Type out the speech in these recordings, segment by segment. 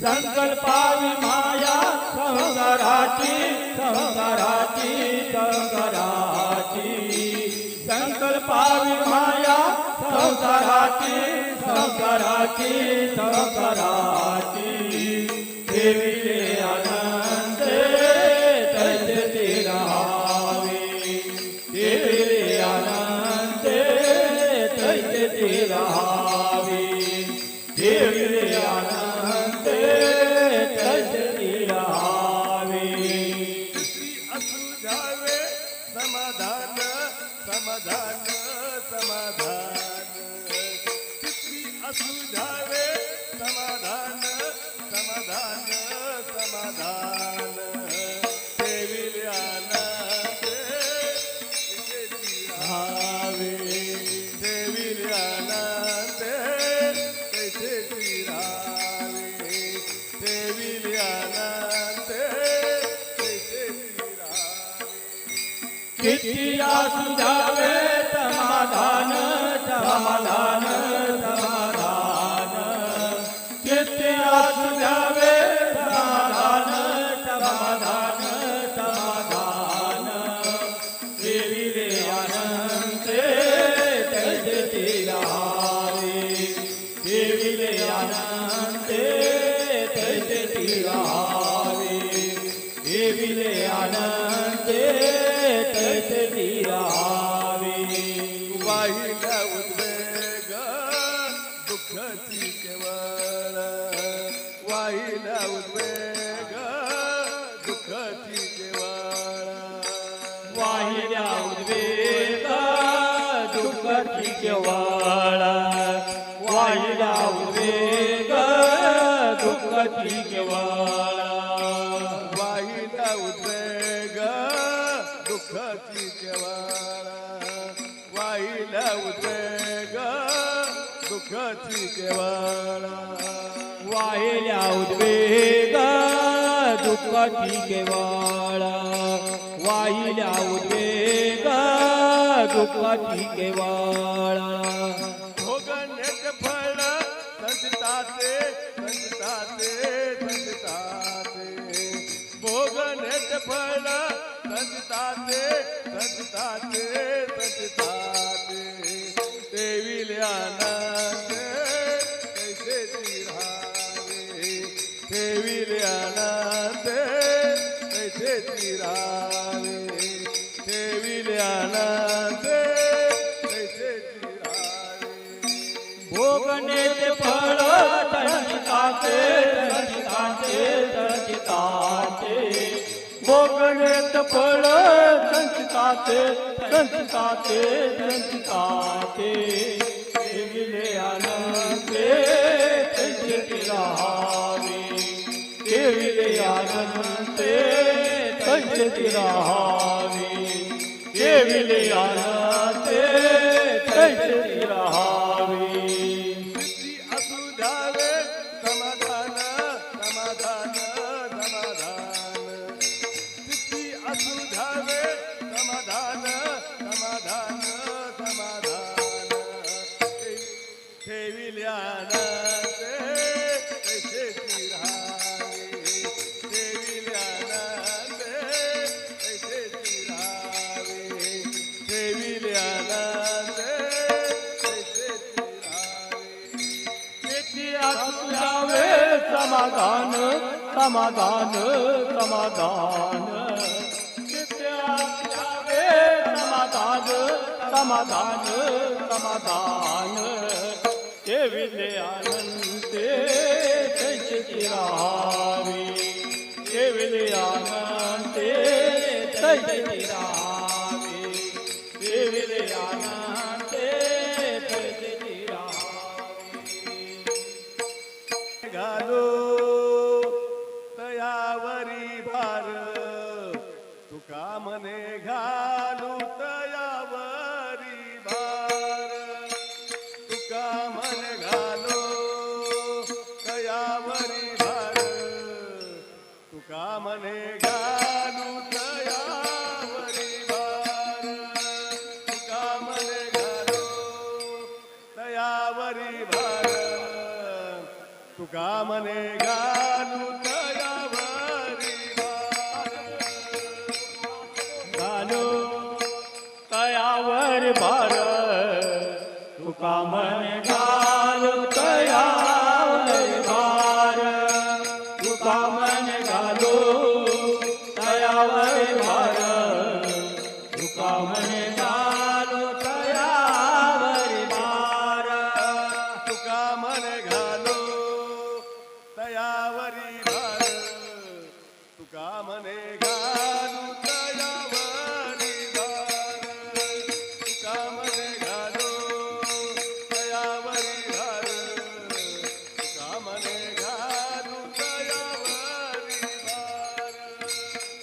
સંકલ્પાવી માયા સંગરાતી સંગરાતી સંગરાતી સંકલ્પાવી માયા સંગરાતી સંગરાતી સંગરાતી દેવી समाधान समाधान समाधान. किती असू जावे किती असू समाधान समाधान समाधान. किती सुझावे समाधान समाधान समाधान. समाधान देवीले आनंद तैसे राहावे देवीले आनंद तैसे राहावे देवीले रे वाहिल्या उद्वेग दुःखाची केवाळा वाहिल्या उद्वेग दुःखाची केवाळा वाहिला उद्वेग दुःखाची केवळ वाहिला उद्वेग दुःखाची केवळ वाहिल्या उद्वेग दुःखाची केवाळा पाहिल्या उद्वेग दुःखाची केवाळा. भोगण्याचे फळ संचिताचे संचिताचे संचिताचे. भोगण्याचे फळ संचिताचे संचिताचे संचिताचे. देविले आनंद कैसेची राहावे देविले ઉગે તે ફળ ધરતી કાકે ધરતી કાકે ધરતી કાકે ભોગને તે ફળ ધરતી કાકે ધરતી કાકે ધરતી આનંદ समाधान समाधान किती असू द्यावे समाधान समाधान समाधान देविले आनंदे तैसे राहावे देविले कामन घालो? कयावरी भार। तुका मने घालू? तयावरी भार। तुका मने घालो? तयावरी भार। तुका मने घालू? तया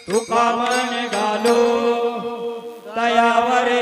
तुका मन घालो तयावरे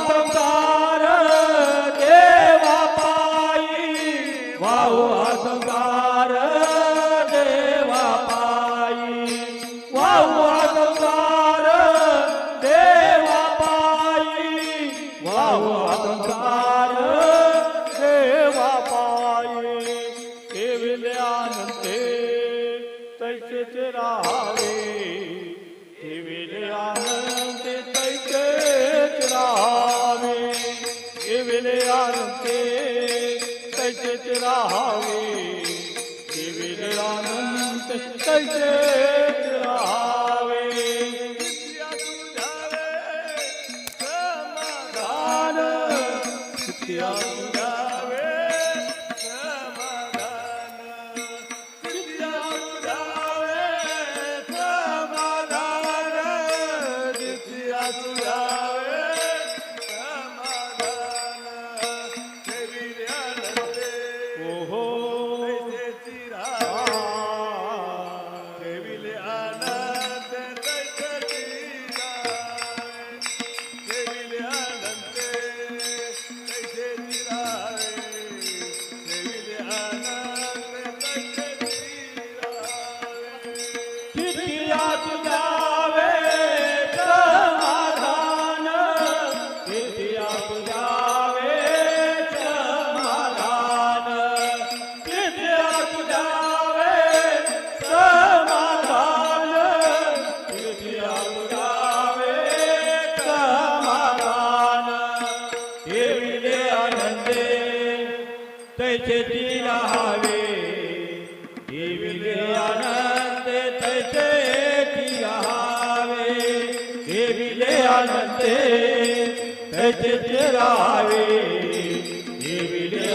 ਵਿੱਚ ਰਾਵੇ ਤੇ ਵੇਲੇ ਆਨੰਦ ਤੇ ਤੇ ਰਾਵੇ ਇਹ ਵੇਲੇ ਆਨੰਦ ਤੇ ਤੇ ਰਾਵੇ ਤੇ ਵੇਲੇ ਆਨੰਦ ਤੇ ਤੇ தஞ்சேராவே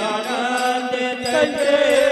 ஆனந்த தஞ்சே